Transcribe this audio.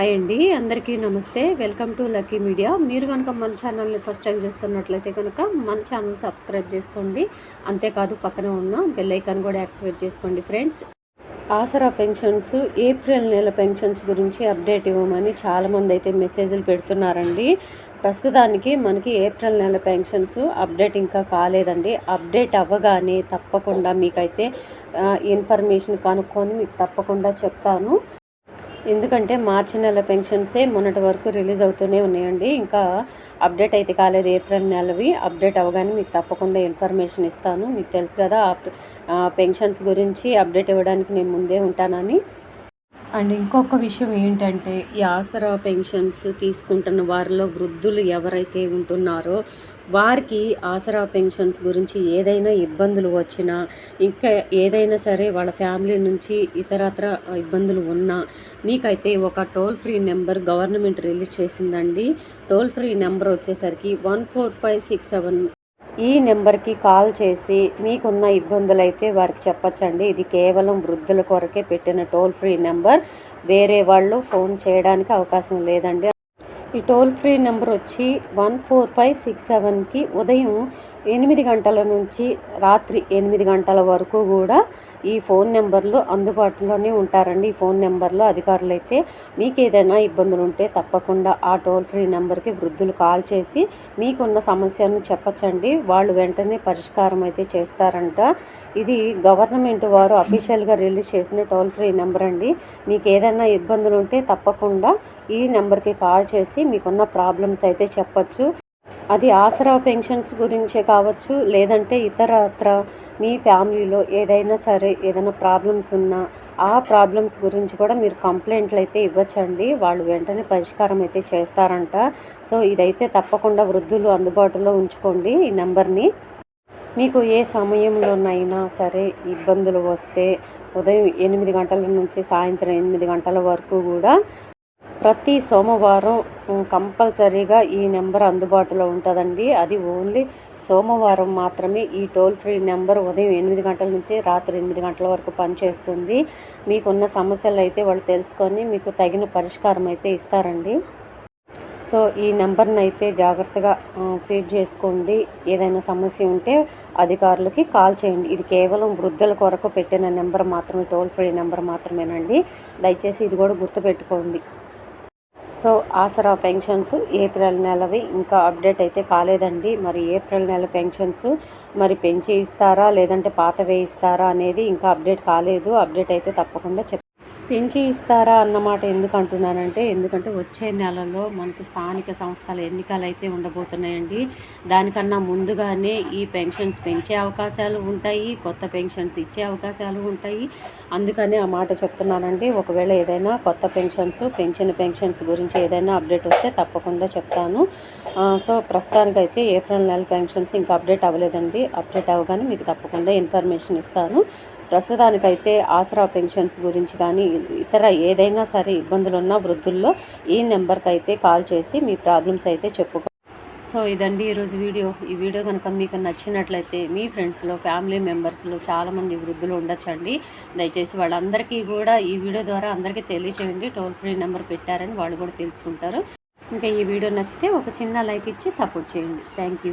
Hi అండి అందరికీ నమస్తే. Welcome to Lucky Media. మీరు కనుక మన ఛానల్ని ఫస్ట్ టైం చూస్తున్నట్లయితే కనుక మన ఛానల్ సబ్స్క్రైబ్ చేసుకోండి. అంతేకాదు పక్కన ఉన్న బెల్ ఐకాన్ కూడా యాక్టివేట్ చేసుకోండి ఫ్రెండ్స్. ఆసరా పెన్షన్స్ ఏప్రిల్ నెల పెన్షన్స్ గురించి అప్డేట్ ఇవ్వమని చాలామంది అయితే మెసేజ్లు పెడుతున్నారండి. ప్రస్తుతానికి మనకి ఏప్రిల్ నెల పెన్షన్స్ అప్డేట్ ఇంకా కాలేదండి. అప్డేట్ అవ్వగానే తప్పకుండా మీకైతే ఇన్ఫర్మేషన్ కనుక్కొని మీకు తప్పకుండా చెప్తాను. ఎందుకంటే మార్చి నెల పెన్షన్సే మొన్నటి వరకు రిలీజ్ అవుతూనే ఉన్నాయండి. ఇంకా అప్డేట్ అయితే కాలేదు. ఏప్రిల్ నెలవి అప్డేట్ అవ్వగానే మీకు తప్పకుండా ఇన్ఫర్మేషన్ ఇస్తాను. మీకు తెలుసు కదా పెన్షన్స్ గురించి అప్డేట్ ఇవ్వడానికి నేను ముందే ఉంటానని. అండ్ ఇంకొక విషయం ఏంటంటే ఈ ఆసరా పెన్షన్స్ తీసుకుంటున్న వారిలో వృద్ధులు ఎవరైతే ఉంటున్నారో వారికి ఆసరా పెన్షన్స్ గురించి ఏదైనా ఇబ్బందులు వచ్చినా ఇంకా ఏదైనా సరే వాళ్ళ ఫ్యామిలీ నుంచి ఇతరత్ర ఇబ్బందులు ఉన్నా మీకైతే ఒక toll free number government release చేసిందండి. టోల్ ఫ్రీ నెంబర్ వచ్చేసరికి one four five six seven. ఈ నెంబర్కి కాల్ చేసి మీకున్న ఇబ్బందులు అయితే వారికి చెప్పచ్చండి. ఇది కేవలం వృద్ధుల కొరకే పెట్టిన టోల్ ఫ్రీ నెంబర్. వేరే వాళ్ళు ఫోన్ చేయడానికి అవకాశం లేదండి. ఈ టోల్ ఫ్రీ నెంబర్ వచ్చి వన్ ఫోర్ ఫైవ్ సిక్స్ సెవెన్కి ఉదయం ఎనిమిది గంటల నుంచి రాత్రి ఎనిమిది గంటల వరకు కూడా ఈ ఫోన్ నెంబర్లు అందుబాటులోనే ఉంటారండి. ఈ ఫోన్ నెంబర్లో అధికారులు అయితే మీకు ఏదైనా ఇబ్బందులు ఉంటే తప్పకుండా ఆ టోల్ ఫ్రీ నెంబర్కి వృద్ధులు కాల్ చేసి మీకున్న సమస్యను చెప్పచ్చండి. వాళ్ళు వెంటనే పరిష్కారం అయితే చేస్తారంట. ఇది గవర్నమెంట్ వారు అఫీషియల్గా రిలీజ్ చేసిన టోల్ ఫ్రీ నెంబర్ అండి. మీకు ఏదైనా ఇబ్బందులు ఉంటే తప్పకుండా ఈ నెంబర్కి కాల్ చేసి మీకున్న ప్రాబ్లమ్స్ అయితే చెప్పచ్చు. అది ఆసరా పెన్షన్స్ గురించే కావచ్చు లేదంటే ఇతరత్ర మీ ఫ్యామిలీలో ఏదైనా సరే ఏదైనా ప్రాబ్లమ్స్ ఉన్నా ఆ ప్రాబ్లమ్స్ గురించి కూడా మీరు కంప్లైంట్లు అయితే ఇవ్వచ్చండి. వాళ్ళు వెంటనే పరిష్కారం అయితే చేస్తారంట. సో ఇదైతే తప్పకుండా వృద్ధులు అందుబాటులో ఉంచుకోండి ఈ నెంబర్ని. మీకు ఏ సమయంలోనైనా సరే ఇబ్బందులు వస్తే ఉదయం ఎనిమిది గంటల నుంచి సాయంత్రం ఎనిమిది గంటల వరకు కూడా ప్రతి సోమవారం కంపల్సరీగా ఈ నెంబర్ అందుబాటులో ఉంటుందండి. అది ఓన్లీ సోమవారం మాత్రమే ఈ టోల్ ఫ్రీ నెంబర్ ఉదయం ఎనిమిది గంటల నుంచి రాత్రి ఎనిమిది గంటల వరకు పనిచేస్తుంది. మీకున్న సమస్యలు అయితే వాళ్ళు తెలుసుకొని మీకు తగిన పరిష్కారం అయితే ఇస్తారండి. సో ఈ నెంబర్ని అయితే జాగ్రత్తగా ఫీడ్ చేసుకోండి. ఏదైనా సమస్య ఉంటే అధికారులకి కాల్ చేయండి. ఇది కేవలం వృద్ధుల కొరకు పెట్టిన నెంబర్ మాత్రమే టోల్ ఫ్రీ నెంబర్ మాత్రమేనండి. దయచేసి ఇది కూడా గుర్తుపెట్టుకోండి. సో ఆసరా పెన్షన్స్ ఏప్రిల్ నెలవి ఇంకా అప్డేట్ అయితే కాలేదండి. మరి ఏప్రిల్ నెల పెన్షన్స్ మరి పెంచి ఇస్తారా లేదంటే పాత వేయిస్తారా అనేది ఇంకా అప్డేట్ కాలేదు. అప్డేట్ అయితే తప్పకుండా చెప్ పెంచి ఇస్తారా అన్నమాట ఎందుకు అంటున్నానంటే ఎందుకంటే వచ్చే నెలలో మనకి స్థానిక సంస్థల ఎన్నికలు అయితే ఉండబోతున్నాయండి దానికన్నా ముందుగానే ఈ పెన్షన్స్ పెంచే అవకాశాలు ఉంటాయి కొత్త పెన్షన్స్ ఇచ్చే అవకాశాలు ఉంటాయి. అందుకని ఆ మాట చెప్తున్నానండి. ఒకవేళ ఏదైనా కొత్త పెన్షన్స్ పెంచిన పెన్షన్స్ గురించి ఏదైనా అప్డేట్ వస్తే తప్పకుండా చెప్తాను. సో ప్రస్తుతానికైతే ఏప్రిల్ నెల పెన్షన్స్ ఇంకా అప్డేట్ అవ్వలేదండి. అప్డేట్ అవ్వగానే మీకు తప్పకుండా ఇన్ఫర్మేషన్ ఇస్తాను. ప్రస్తుతానికైతే ఆసరా పెన్షన్స్ గురించి కానీ ఇతర ఏదైనా సరే ఇబ్బందులు ఉన్న వృద్ధుల్లో ఈ నెంబర్కి అయితే కాల్ చేసి మీ ప్రాబ్లమ్స్ అయితే చెప్పుకో. సో ఇదండి ఈరోజు వీడియో. ఈ వీడియో కనుక మీకు నచ్చినట్లయితే మీ ఫ్రెండ్స్లో ఫ్యామిలీ మెంబర్స్లో చాలామంది వృద్ధులు ఉండొచ్చండి. దయచేసి వాళ్ళందరికీ కూడా ఈ వీడియో ద్వారా అందరికీ తెలియచేయండి. టోల్ ఫ్రీ నెంబర్ పెట్టారని వాళ్ళు కూడా తెలుసుకుంటారు. ఇంకా ఈ వీడియో నచ్చితే ఒక చిన్న లైక్ ఇచ్చి సపోర్ట్ చేయండి. Thank you.